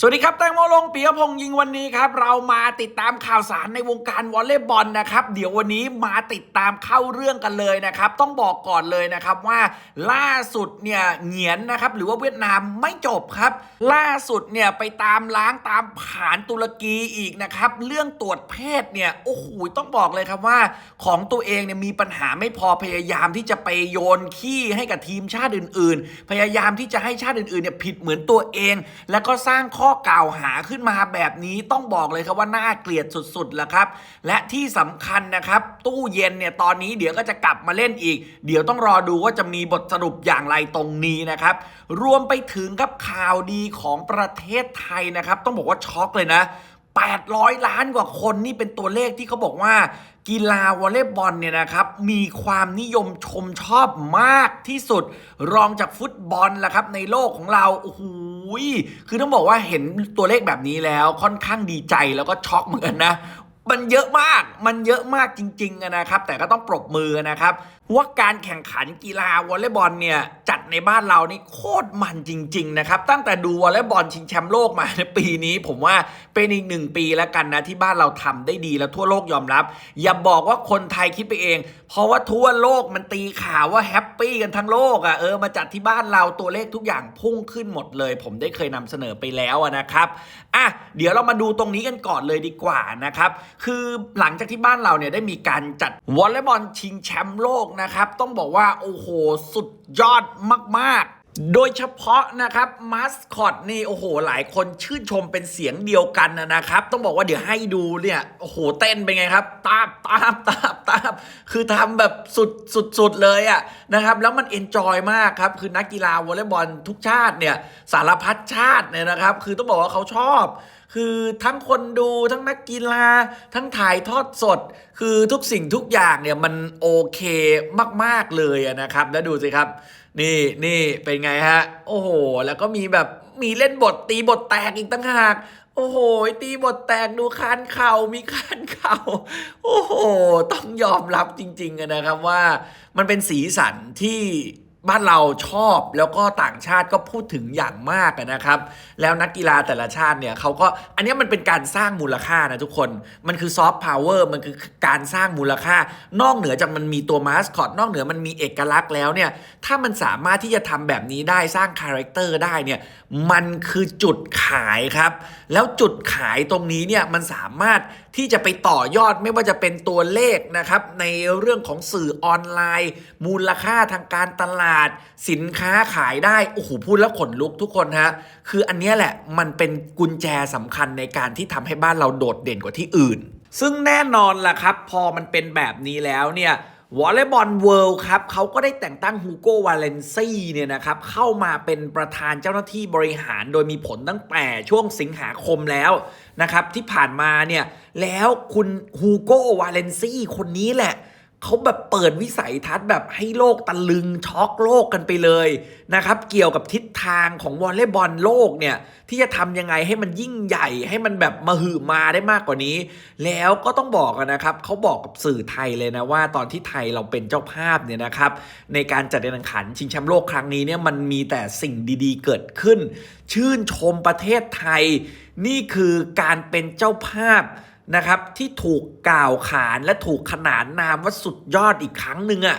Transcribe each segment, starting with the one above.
สวัสดีครับแตงโมลงปียพงษ์ยิงวันนี้ครับ เรามาติดตามข่าวสารในวงการวอลเลย์บอลนะครับ เดี๋ยววันนี้มาติดตามเข้าเรื่องกันเลยนะครับ ต้องบอกก่อนเลยนะครับว่าล่าสุดเนี่ยเหงียนนะครับ หรือว่าเวียดนามไม่จบครับ ล่าสุดเนี่ยไปตามล้างตามผ่านตุรกีอีกนะครับ เรื่องตรวจเพศเนี่ยโอ้โหต้องบอกเลยครับว่า ของตัวเองเนี่ยมีปัญหาไม่พอพยายามที่จะไปโยนขี้ให้กับทีมชาติอื่น ๆ พยายามที่จะให้ชาติอื่นๆเนี่ยผิดเหมือนตัวเอง แล้วก็สร้างข้อกล่าวหาขึ้นมาแบบนี้ต้องบอกเลยครับว่าน่าเกลียดสุดๆแล้วครับ และที่สำคัญนะครับ ตู้เย็นเนี่ยตอนนี้เดี๋ยวก็จะกลับมาเล่นอีก เดี๋ยวต้องรอดูว่าจะมีบทสรุปอย่างไรตรงนี้นะครับ รวมไปถึงกับข่าวดีของประเทศไทยนะครับ ต้องบอกว่าช็อกเลยนะ 800 ล้านกว่าคนนี่เป็นตัวเลขที่เขาบอกว่า กีฬาวอลเลย์บอลเนี่ยนะครับมีความนิยมชมชอบมากที่สุด รองจากฟุตบอลละครับในโลกของเราโอ้โหคือต้องบอกว่าเห็นตัวเลขแบบนี้แล้วค่อนข้างดีใจแล้วก็ช็อกเหมือนกันนะมันเยอะมาก มันเยอะมากจริงๆนะครับ แต่ก็ต้องปรบมือนะครับว่าการแข่งขันกีฬาวอลเลย์บอลเนี่ยจัดในบ้านเรานี่โคตรมันจริง ๆ นะครับ ตั้งแต่ดูวอลเลย์บอลชิงแชมป์โลกมาในปีนี้ผมว่าเป็นอีกหนึ่งปีแล้วกันนะที่บ้านเราทำได้ดีแล้วทั่วโลกยอมรับ อย่าบอกว่าคนไทยคิดไปเอง เพราะว่าทั่วโลกมันตีข่าวว่าแฮปปี้กันทั้งโลกอะ่ะเออมาจัดที่บ้านเราตัวเลขทุกอย่างพุ่งขึ้นหมดเลย ผมได้เคยนำเสนอไปแล้วนะครับอะเดี๋ยวเรามาดูตรงนี้กันก่อนเลยดีกว่านะครับคือหลังจากที่บ้านเราเนี่ยได้มีการจัดวอลเลย์บอลชิงแชมป์โลกนะครับ ต้องบอกว่า โอ้โห สุดยอดมาก โดยเฉพาะนะครับมาสคอตนี่โอ้โห หลายคนชื่นชมเป็นเสียงเดียวกันนะครับ ต้องบอกว่าเดี๋ยวให้ดูเนี่ยโอ้โหเต้นเป็นไงครับตาบตาบตาบตาบคือทำแบบสุดสุดสุดเลยอะนะครับแล้วมันเอนจอยมากครับ คือนักกีฬาวอลเลย์บอลทุกชาติเนี่ยสารพัดชาติเนี่ยนะครับ คือต้องบอกว่าเขาชอบ คือทั้งคนดูทั้งนักกีฬา ทั้งถ่ายทอดสด คือทุกสิ่งทุกอย่างเนี่ยมันโอเคมาก ๆเลยอะนะครับแล้วดูสิครับ นี่นี่เป็นไงฮะ โอ้โห แล้วก็มีแบบมีเล่นบทตีบทแตกอีกตั้งหาก โอ้โห ตีบทแตกดูคานเข่ามีคานเข่าโอ้โห ต้องยอมรับจริงๆนะครับว่ามันเป็นสีสันที่ บ้านเราชอบแล้วก็ต่างชาติก็พูดถึงอย่างมากนะครับ แล้วนักกีฬาแต่ละชาติเนี่ยเขาก็อันนี้มันเป็นการสร้างมูลค่านะทุกคนมันคือซอฟต์พาวเวอร์มันคือการสร้างมูลค่า นอกเหนือจากมันมีตัวมาสคอตนอกเหนือมันมีเอกลักษณ์แล้วเนี่ยถ้ามันสามารถที่จะทำแบบนี้ได้สร้างคาแรคเตอร์ได้เนี่ยมันคือจุดขายครับ แล้วจุดขายตรงนี้เนี่ยมันสามารถ ที่จะไปต่อยอดไม่ว่าจะเป็นตัวเลขนะครับ ในเรื่องของสื่อออนไลน์ มูลค่าทางการตลาด สินค้าขายได้ โอ้โห พูดแล้วขนลุกทุกคนฮะ คืออันนี้แหละมันเป็นกุญแจสำคัญในการที่ทำให้บ้านเราโดดเด่นกว่าที่อื่น ซึ่งแน่นอนล่ะครับ พอมันเป็นแบบนี้แล้วเนี่ย วอลเลย์บอลเวิลด์ครับเขาก็ได้แต่งตั้งฮูโกวาเลนซี่เนี่ยนะครับเข้ามาเป็นประธานเจ้าหน้าที่บริหารโดยมีผลตั้งแต่ช่วงสิงหาคมแล้วนะครับที่ผ่านมาเนี่ยแล้วคุณฮูโกวาเลนซี่คนนี้แหละ เขาแบบเปิดวิสัยทัศน์แบบให้โลกตะลึงช็อกโลกกันไปเลยนะครับ เกี่ยวกับทิศทางของวอลเลย์บอลโลกเนี่ย ที่จะทำยังไงให้มันยิ่งใหญ่ ให้มันแบบมาหือมาได้มากกว่านี้ แล้วก็ต้องบอกกันนะครับเขาบอกกับสื่อไทยเลยนะว่า ตอนที่ไทยเราเป็นเจ้าภาพเนี่ยนะครับ ในการจัดการแข่งขันชิงแชมป์โลกครั้งนี้เนี่ยมันมีแต่สิ่งดีๆ เกิดขึ้น ชื่นชมประเทศไทย นี่คือการเป็นเจ้าภาพ นะครับ ที่ถูกกล่าวขานและถูกขนานนามว่าสุดยอดอีกครั้งหนึ่งอะ่ะ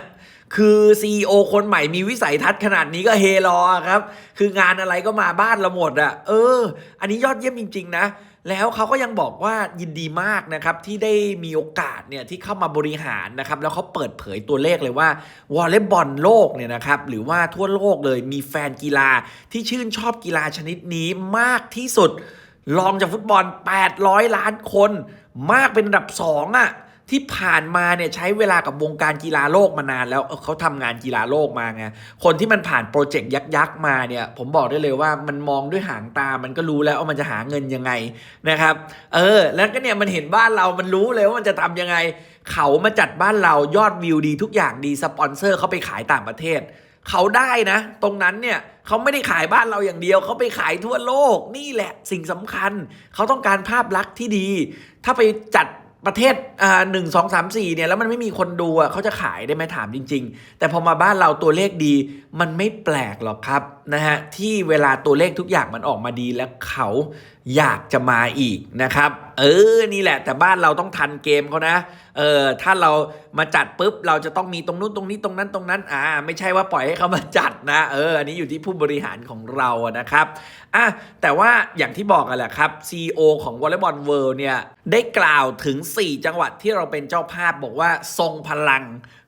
คือ CEO คนใหม่มีวิสัยทัศน์ขนาดนี้ก็เฮรอครับ คืองานอะไรก็มาบ้านเราหมดอะ่ะเออ อันนี้ยอดเยี่ยมจริง ๆ นะ แล้วเขาก็ยังบอกว่ายินดีมากนะครับที่ได้มีโอกาสเนี่ยที่เข้ามาบริหารนะครับ แล้วเขาเปิดเผยตัวเลขเลยว่าวอลเลย์บอลโลกเนี่ยนะครับหรือว่าทั่วโลกเลยมีแฟนกีฬาที่ชื่นชอบกีฬาชนิดนี้มากที่สุด รองจากฟุตบอล 800 ล้านคน มากเป็นอันดับ2อะที่ผ่านมาเนี่ยใช้เวลากับวงการกีฬาโลกมานานแล้วเขาทำงานกีฬาโลกมาไงคนที่มันผ่านโปรเจกต์ยักษ์ๆมาเนี่ย ผมบอกได้เลยว่ามันมองด้วยหางตา มันก็รู้แล้วว่ามันจะหาเงินยังไงนะครับ เออ แล้วก็เนี่ยมันเห็นบ้านเรามันรู้เลยว่ามันจะทำยังไง เขามาจัดบ้านเรายอดวิวดีทุกอย่างดีสปอนเซอร์เขาไปขายต่างประเทศ เขาได้นะ ตรงนั้นเนี่ยเขาไม่ได้ขายบ้านเราอย่างเดียว เขาไปขายทั่วโลกนี่แหละสิ่งสำคัญ เขาต้องการภาพลักษณ์ที่ดี ถ้าไปจัดประเทศอ่าหนึ่งสองสามสี่เนี่ยแล้วมันไม่มีคนดูอะเขาจะขายได้ไหมถามจริง ๆ แต่พอมาบ้านเราตัวเลขดี มันไม่แปลกหรอกครับนะฮะที่เวลาตัวเลขทุกอย่างมันออกมาดีแล้วเขา อยากจะมาอีกนะครับ เออนี่แหละ แต่บ้านเราต้องทันเกมเขานะ เออถ้าเรามาจัดปุ๊บเราจะต้องมีตรงนู้นตรงนี้ตรงนั้นตรงนั้น อ่า ไม่ใช่ว่าปล่อยให้เขามาจัดนะเอออันนี้อยู่ที่ผู้บริหารของเรานะครับอะแต่ว่าอย่างที่บอกกันแหละครับ CEO ของ Volleyball World เนี่ยได้กล่าวถึง 4 จังหวัดที่เราเป็นเจ้าภาพบอกว่าทรงพลัง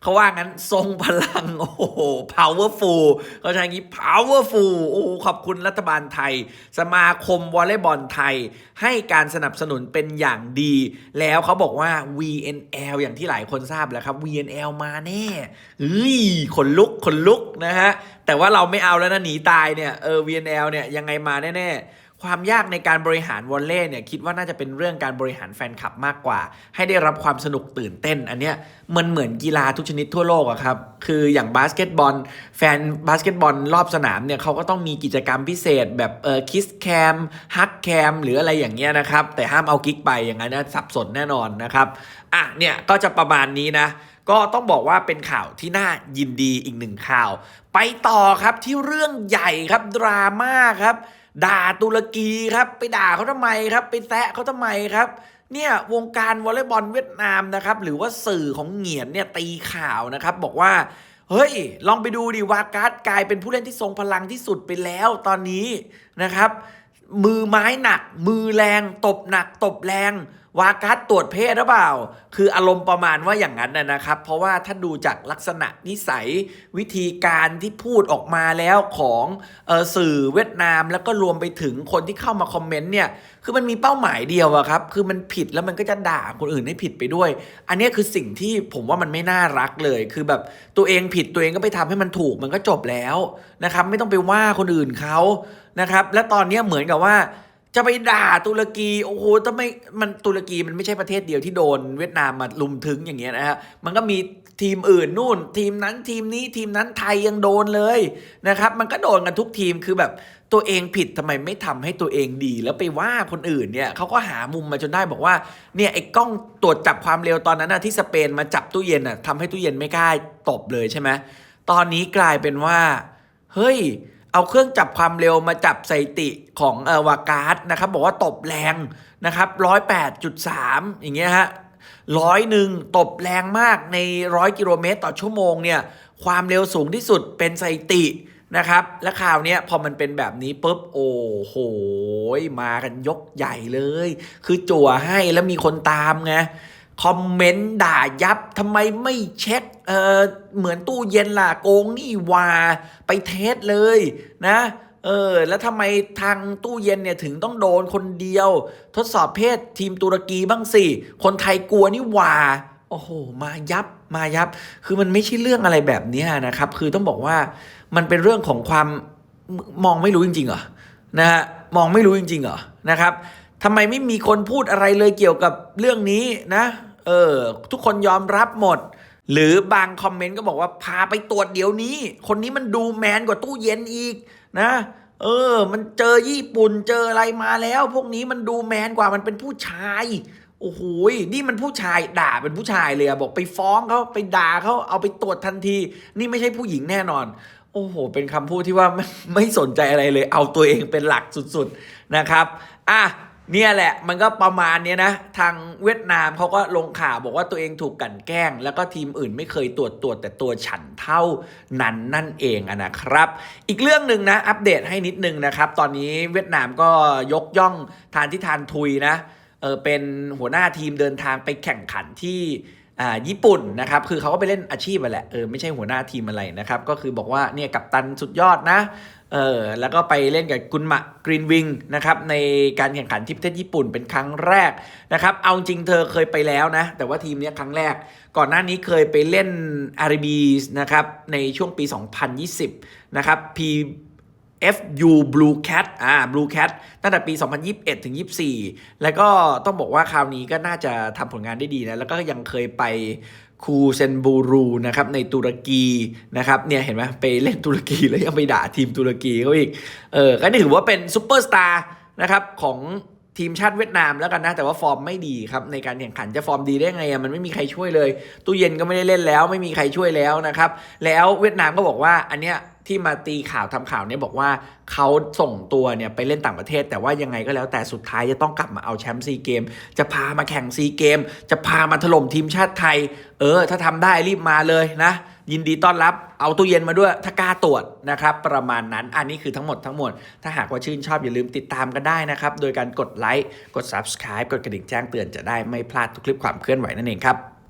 เขาว่างั้นทรงพลัง โอ้โห powerful เขาใช้อย่างี้ powerful โอ้ขอบคุณรัฐบาลไทย สมาคมวอลเลย์บอลไทย ให้การสนับสนุนเป็นอย่างดี แล้วเขาบอกว่า VNL อย่างที่หลายคนทราบแล้วครับ VNL มาแน่เฮ้ยขนลุกขนลุกนะฮะ แต่ว่าเราไม่เอาแล้วนะหนีตายเนี่ยเออ VNL เนี่ยยังไงมาแน่ๆ ความยากในการบริหารวอลเล่เนี่ยคิดว่าน่าจะเป็นเรื่องการบริหารแฟนคลับมากกว่า ให้ได้รับความสนุกตื่นเต้น อันเนี้ยมันเหมือนกีฬาทุกชนิดทั่วโลกอะครับ คืออย่างบาสเกตบอล แฟนบาสเกตบอลรอบสนามเนี่ยเขาก็ต้องมีกิจกรรมพิเศษ แบบเออคิสแคมฮักแคมหรืออะไรอย่างเงี้ยนะครับ แต่ห้ามเอากิ๊กไปอย่างนั้นนะสับสนแน่นอนนะครับอะเนี่ยก็จะประมาณนี้นะ ก็ต้องบอกว่าเป็นข่าวที่น่ายินดีอีกหนึ่งข่าว ไปต่อครับที่เรื่องใหญ่ครับดราม่าครับ ด่าตุรกีครับ ไปด่าเขาทำไมครับ ไปแซะเขาทำไมครับเนี่ยวงการวอลเลย์บอลเวียดนามนะครับ หรือว่าสื่อของเหงียนเนี่ยตีข่าวนะครับ บอกว่า เฮ้ย ลองไปดูดิวาการ์ดกลายเป็นผู้เล่นที่ทรงพลังที่สุดไปแล้วตอนนี้นะครับ มือไม้หนัก มือแรง ตบหนัก ตบแรงวากัสตรวจเพศหรือเปล่า คืออารมณ์ประมาณว่าอย่างนั้นนะครับ เพราะว่าถ้าดูจากลักษณะนิสัยวิธีการที่พูดออกมาแล้วของออสื่อเวียดนาม แล้วก็รวมไปถึงคนที่เข้ามาคอมเมนต์เนี่ย คือมันมีเป้าหมายเดียวอะครับ คือมันผิดแล้วมันก็จะด่าคนอื่นให้ผิดไปด้วย อันนี้คือสิ่งที่ผมว่ามันไม่น่ารักเลย คือแบบตัวเองผิดตัวเองก็ไปทำให้มันถูกมันก็จบแล้วนะครับ ไม่ต้องไปว่าคนอื่นเขานะครับ และตอนนี้เหมือนกับว่า จะไปด่าตุรกีโอ้โหทำไมมันตุรกีมันไม่ใช่ประเทศเดียวที่โดนเวียดนามมาลุมถึงอย่างเงี้ยนะฮะมันก็มีทีมอื่นนู่น ทีมนั้นทีมนี้ทีมนั้นไทยยังโดนเลยนะครับ มันก็โดนกันทุกทีมคือแบบตัวเองผิดทำไมไม่ทำให้ตัวเองดีแล้วไปว่าคนอื่นเนี่ยเขาก็หามุมมาจนได้บอกว่าเนี่ยไอ้กล้องตรวจจับความเร็วตอนนั้นนะที่สเปนมาจับตู้เย็นอะทำให้ตู้เย็นไม่กล้าตบเลยใช่ไหมตอนนี้กลายเป็นว่า เฮ้ย เอาเครื่องจับความเร็วมาจับสถิติของเออวากาสนะครับบอกว่าตบแรงนะครับร้อยแปดจุดสามอย่างเงี้ยฮะร้อยหนึ่งตบแรงมากในร้อยกิโลเมตรต่อชั่วโมงเนี่ยความเร็วสูงที่สุดเป็นสถิตินะครับ และข่าวเนี้ยพอมันเป็นแบบนี้ปุ๊บ โอ้โห มากันยกใหญ่เลย คือจั่วให้แล้วมีคนตามไง คอมเมนต์ด่ายับทำไมไม่เช็คเออเหมือนตู้เย็นล่ะโกงนี่วาไปเทสเลยนะเออแล้วทำไมทางตู้เย็นเนี่ยถึงต้องโดนคนเดียว ทดสอบเพศทีมตุรกีบ้างสิ คนไทยกลัวนี่วาโอ้โห มายับมายับ คือมันไม่ใช่เรื่องอะไรแบบนี้นะครับ คือต้องบอกว่ามันเป็นเรื่องของความมองไม่รู้จริงๆเหรอนะฮะมองไม่รู้จริงๆเหรอนะครับทำไมไม่มีคนพูดอะไรเลยเกี่ยวกับเรื่องนี้นะ เออ ทุกคนยอมรับหมด หรือบางคอมเมนต์ก็บอกว่าพาไปตรวจเดี๋ยวนี้ คนนี้มันดูแมนกว่าตู้เย็นอีกนะ เออ มันเจอญี่ปุ่นเจออะไรมาแล้ว พวกนี้มันดูแมนกว่ามันเป็นผู้ชายโอ้โหนี่มันผู้ชายด่าเป็นผู้ชายเลยอะบอกไปฟ้องเขาไปด่าเขาเอาไปตรวจทันที นี่ไม่ใช่ผู้หญิงแน่นอน โอ้โห เป็นคำพูดที่ว่าไม่ไม่สนใจอะไรเลย เอาตัวเองเป็นหลักสุดๆนะครับ อะ เนี่ยแหละมันก็ประมาณเนี้ยนะ ทางเวียดนามเขาก็ลงข่าวบอกว่าตัวเองถูกกลั่นแกล้ง แล้วก็ทีมอื่นไม่เคยตรวจตรวจแต่ตัวฉันเท่านั้นนั่นเองนะครับ อีกเรื่องหนึ่งนะอัปเดตให้นิดนึงนะครับ ตอนนี้เวียดนามก็ยกย่องทานที่ทานทุยนะเออเป็นหัวหน้าทีมเดินทางไปแข่งขันที่ อ่าญี่ปุ่นนะครับคือเขาก็ไปเล่นอาชีพไปแหละเออไม่ใช่หัวหน้าทีมอะไรนะครับก็คือบอกว่าเนี่ยกัปตันสุดยอดนะเออแล้วก็ไปเล่นกับกุนมะกรีนวิงนะครับในการแข่งขันที่ประเทศญี่ปุ่นเป็นครั้งแรกนะครับเอาจริงเธอเคยไปแล้วนะ แต่ว่าทีมเนี้ยครั้งแรก ก่อนหน้านี้เคยไปเล่นอารีบีนะครับในช่วงปี 2020 นะครับ P FU Blue Cat อ่า Blue Cat ตั้งแต่ปี 2021 ถึง 24 แล้วก็ต้องบอกว่าคราวนี้ก็น่าจะทำผลงานได้ดีนะ แล้วก็ยังเคยไปคูเซนบูรูนะครับในตุรกีนะครับเนี่ยเห็นไหมไปเล่นตุรกีแล้วยังไปด่าทีมตุรกีเขาอีก เออก็นี่ถือว่าเป็นซูเปอร์สตาร์นะครับของ ทีมชาติเวียดนามแล้วกันนะ แต่ว่าฟอร์มไม่ดีครับในการแข่งขันจะฟอร์มดีได้ไงอะมันไม่มีใครช่วยเลย ตู้เย็นก็ไม่ได้เล่นแล้ว ไม่มีใครช่วยแล้วนะครับแล้วเวียดนามก็บอกว่าอันเนี้ยที่มาตีข่าวทำข่าวเนี่ยบอกว่าเขาส่งตัวเนี่ยไปเล่นต่างประเทศ แต่ว่ายังไงก็แล้วแต่สุดท้ายจะต้องกลับมาเอาแชมป์ซีเกม จะพามาแข่งซีเกม จะพามาถล่มทีมชาติไทย เออ ถ้าทำได้รีบมาเลยนะ ยินดีต้อนรับ เอาตู้เย็นมาด้วยถ้ากล้าตรวจนะครับประมาณนั้นอันนี้คือทั้งหมดทั้งมวลถ้าหากว่าชื่นชอบอย่าลืมติดตามกันได้นะครับโดยการกดไลค์กด subscribe กดกระดิ่งแจ้งเตือนจะได้ไม่พลาดทุกคลิปความเคลื่อนไหวนั่นเองครับ